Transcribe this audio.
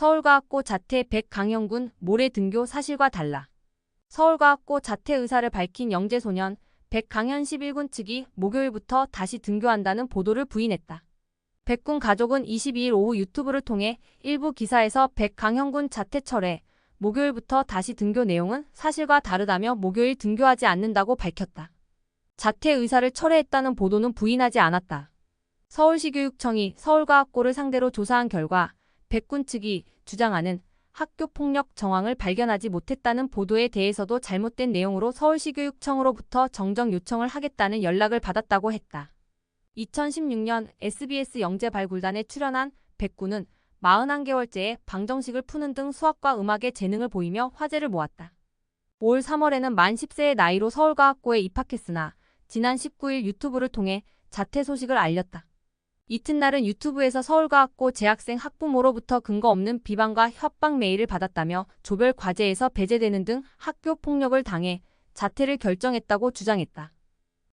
서울과학고 자퇴 백강현군 모레 등교 사실과 달라. 서울과학고 자퇴 의사를 밝힌 영재소년 백강현 11군 측이 목요일부터 다시 등교한다는 보도를 부인했다. 백군 가족은 22일 오후 유튜브를 통해 일부 기사에서 백강현군 자퇴 철회, 목요일부터 다시 등교 내용은 사실과 다르다며 목요일 등교하지 않는다고 밝혔다. 자퇴 의사를 철회했다는 보도는 부인하지 않았다. 서울시 교육청이 서울과학고를 상대로 조사한 결과 백군 측이 주장하는 학교 폭력 정황을 발견하지 못했다는 보도에 대해서도 잘못된 내용으로 서울시 교육청으로부터 정정 요청을 하겠다는 연락을 받았다고 했다. 2016년 SBS 영재 발굴단에 출연한 백군은 41개월째에 방정식을 푸는 등 수학과 음악의 재능을 보이며 화제를 모았다. 올 3월에는 만 10세의 나이로 서울과학고에 입학했으나 지난 19일 유튜브를 통해 자퇴 소식을 알렸다. 이튿날은 유튜브에서 서울과학고 재학생 학부모로부터 근거 없는 비방과 협박 메일을 받았다며 조별 과제에서 배제되는 등 학교 폭력을 당해 자퇴를 결정했다고 주장했다.